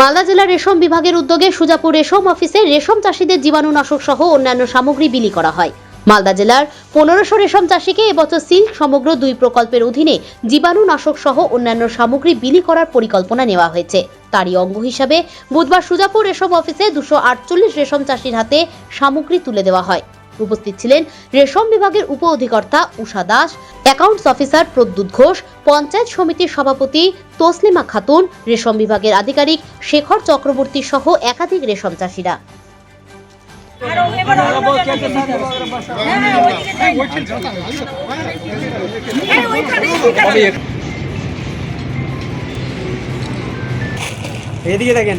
মালদা জেলার রেশম বিভাগের উদ্যোগে সুজাপুর রেশম অফিসে রেশম চাষিদের জীবাণুনাশক সহ অন্যান্য সামগ্রী বিলি করা হয়। মালদা জেলার পনেরোশো রেশম চাষিকে এবছর সিল্ক সমগ্র দুই প্রকল্পের অধীনে জীবাণুনাশক সহ অন্যান্য সামগ্রী বিলি করার পরিকল্পনা নেওয়া হয়েছে। তারই অঙ্গ হিসাবে বুধবার সুজাপুর রেশম অফিসে দুশো আটচল্লিশ রেশম চাষির হাতে সামগ্রী তুলে দেওয়া হয়। উপস্থিত ছিলেন রেশম বিভাগের উপ অধিকর্তা উষা দাস অ্যাকাউন্টস অফিসার প্রদ্যুৎ ঘোষ, পঞ্চায়েত সমিতির সভাপতি তসলিমা খাতুন, রেশম বিভাগের আধিকারিক শেখর চক্রবর্তী সহ একাধিক রেশম চাষিরা। এদিকে দেখেন।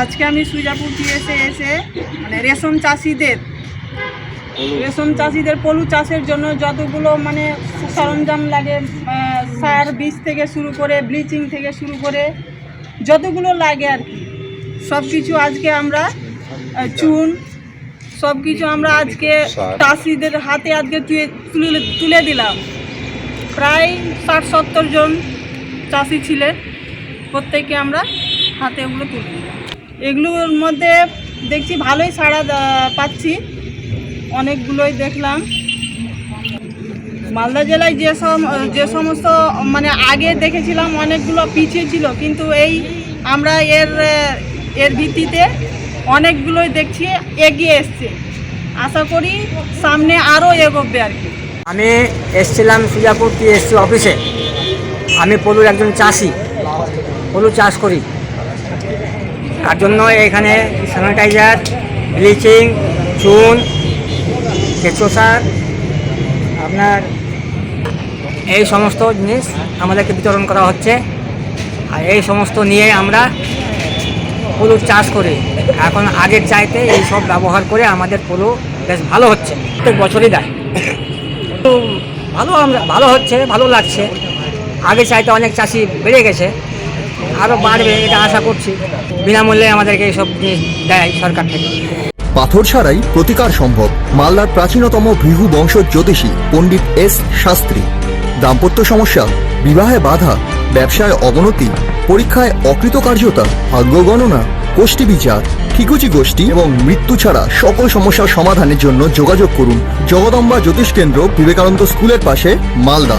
আজকে আমি সুজাপুর দিয়েছে এসে মানে রেশম চাষিদের রেশম চাষিদের পলু চাষের জন্য যতগুলো মানে সরঞ্জাম লাগে সার বীজ থেকে শুরু করে ব্লিচিং থেকে শুরু করে যতগুলো লাগে আর কি সব কিছু আজকে আমরা চুন সব কিছু আমরা আজকে চাষিদের হাতে আজকে তুলে তুলে তুলে দিলাম। প্রায় ষাট সত্তর জন চাষি ছিলেন প্রত্যেককে আমরা হাতে ওগুলো তুলে দিলাম। এগুলোর মধ্যে দেখছি ভালোই সাড়া পাচ্ছি। অনেকগুলোই দেখলাম। মালদা জেলায় যে যে সমস্ত মানে আগে দেখেছিলাম অনেকগুলো পিছিয়ে ছিল, কিন্তু এই আমরা এর এর ভিত্তিতে অনেকগুলোই দেখছি এগিয়ে এসছে। আশা করি সামনে আরও এগোবে আর কি। আমি এসছিলাম সুজাপুর টিএসসি অফিসে আমি পলুর একজন চাষি। পলু চাষ করি। তার জন্য এখানে স্যানিটাইজার ব্লিচিং চুন, কেঁচো সার, আপনার এই সমস্ত জিনিস আমাদেরকে বিতরণ করা হচ্ছে। আর এই সমস্ত নিয়ে আমরা পলু চাষ করি। এখন আগের চাইতে এই সব ব্যবহার করে আমাদের পলু বেশ ভালো হচ্ছে। প্রত্যেক বছরই দেয়। ভালো আমরা ভালো হচ্ছে, ভালো লাগছে। আগে চাইতে অনেক চাষি বেড়ে গেছে। আরও বাড়বে এটা আশা করছি। বিনামূল্যে আমাদেরকে এইসব জিনিস দেয় সরকার থেকে। পাথর ছাড়াই প্রতিকার সম্ভব মালদার প্রাচীনতম ভৃহু বংশ জ্যোতিষী পণ্ডিত এস শাস্ত্রী। দাম্পত্য সমস্যা, বিবাহে বাধা, ব্যবসায় অবনতি, পরীক্ষায় অকৃতকার্যতা, ভাগ্য গণনা, গোষ্ঠী বিচার, ঠিকুচি গোষ্ঠী এবং মৃত্যু ছাড়া সকল সমস্যার সমাধানের জন্য যোগাযোগ করুন জগদম্বা জ্যোতিষ কেন্দ্র বিবেকানন্দ স্কুলের পাশে, Malda.